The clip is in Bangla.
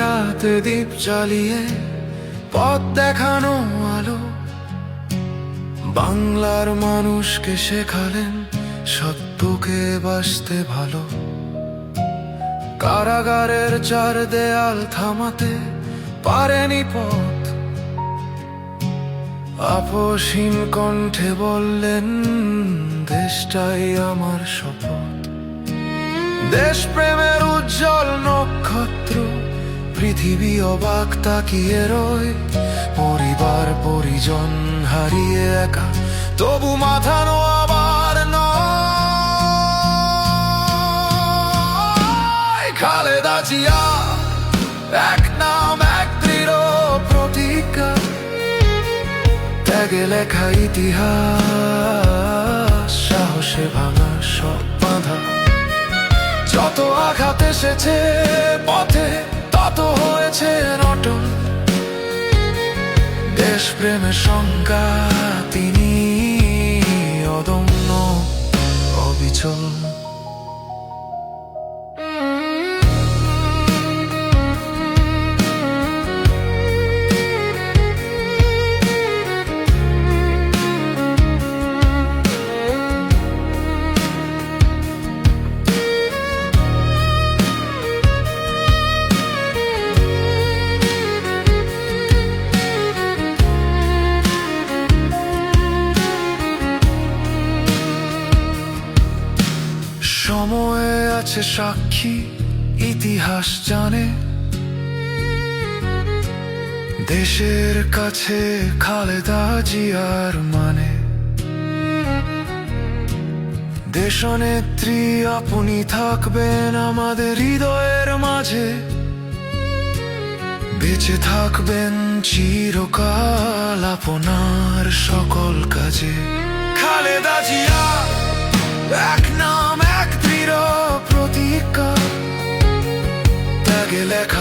হাতে দ্বীপ জ্বালিয়ে পথ দেখানো আলো। বাংলার মানুষকে শেখালেন সত্যকে বাসতে ভালো। কারাগারের চার দেয়াল থামাতে পারেনি পথ। আপসীম কণ্ঠে বললেন, দেশটাই আমার শপথ। দেশপ্রেমের উজ্জ্বল নক্ষত্র, পৃথিবী অবাক তাকিয়ে রয়, পরিবার, পরিজন হারিয়ে একা। তবু মাথানো আবার খালেদা জিয়া এক নাম, এক দৃঢ় প্রতিজ্ঞা। ত্যাগে লেখা ইতিহাস, সাহসে ভাঙা এসেছে পথে তত হয়েছে নটন। দেশপ্রেমের সংজ্ঞা তিনি অদম্য অবিচল। আছে সাক্ষী, ইতিহাস জানে। দেশের কাছে খালেদা জিয়ার মানে। দেশনেত্রী আপনি থাকবেন আমাদের হৃদয়ের মাঝে। বেঁচে থাকবেন চিরকাল আপনার সকল কাজে। খালেদা জিয়া! লেখা